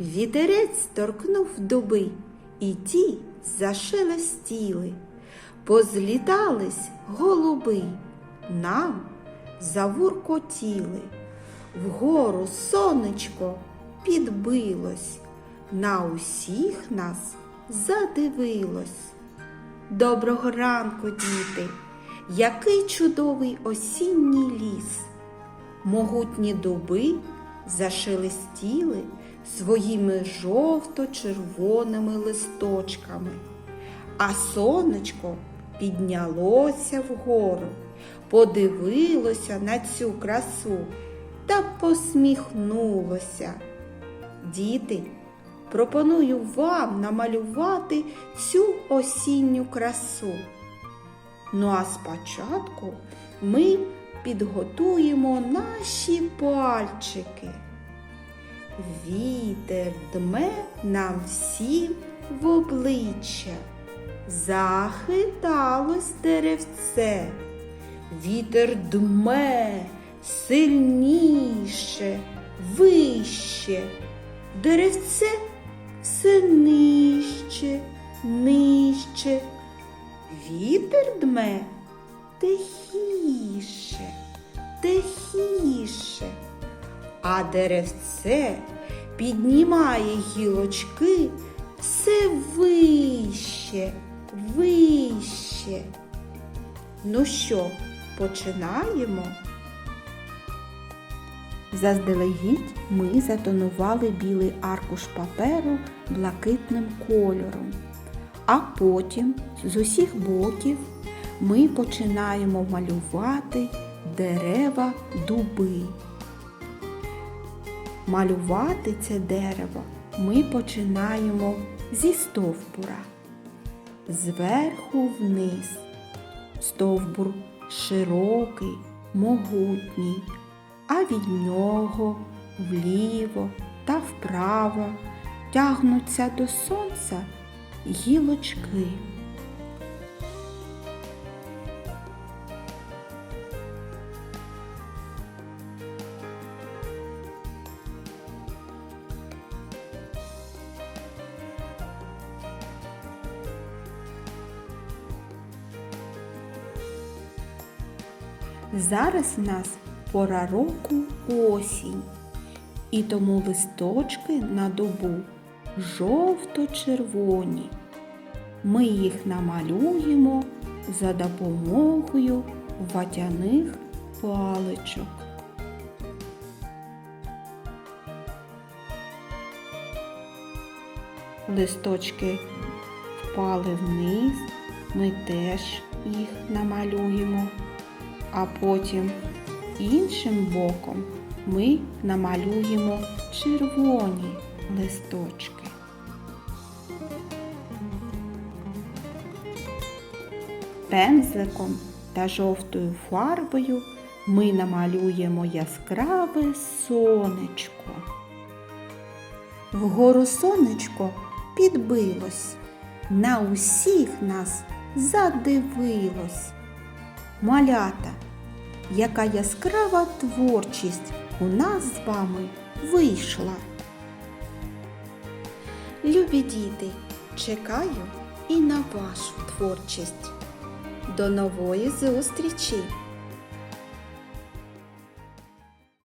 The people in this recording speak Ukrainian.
Вітерець торкнув дуби, і ті зашелестіли, позлітались голуби, нам завуркотіли. Вгору сонечко підбилось, на усіх нас задивилось. Доброго ранку, діти! Який чудовий осінній ліс! Могутні дуби зашелестіли своїми жовто-червоними листочками, а сонечко піднялося вгору, подивилося на цю красу та посміхнулося. Діти, пропоную вам намалювати цю осінню красу. Ну а спочатку ми підготуємо наші пальчики. Вітер дме нам всім в обличчя, захиталось деревце, вітер дме сильніше, вище, деревце все нижче, нижче. Вітер дме тихіше, тихіше, а деревце піднімає гілочки все вище, вище. Ну що, починаємо? Заздалегідь ми затонували білий аркуш паперу блакитним кольором. А потім з усіх боків ми починаємо малювати дерева дуби. Малювати це дерево ми починаємо зі стовбура. Зверху вниз. Стовбур широкий, могутній, а від нього вліво та вправо тягнуться до сонця гілочки. Зараз в нас пора року осінь, і тому листочки на дубу жовто-червоні. Ми їх намалюємо за допомогою ватяних паличок. Листочки впали вниз, ми теж їх намалюємо, а потім іншим боком ми намалюємо червоні листочки. Пензликом та жовтою фарбою ми намалюємо яскраве сонечко. Вгору сонечко підбилось, на усіх нас задивилось. Малята, яка яскрава творчість у нас з вами вийшла. Любі діти, чекаю і на вашу творчість. До нової зустрічі!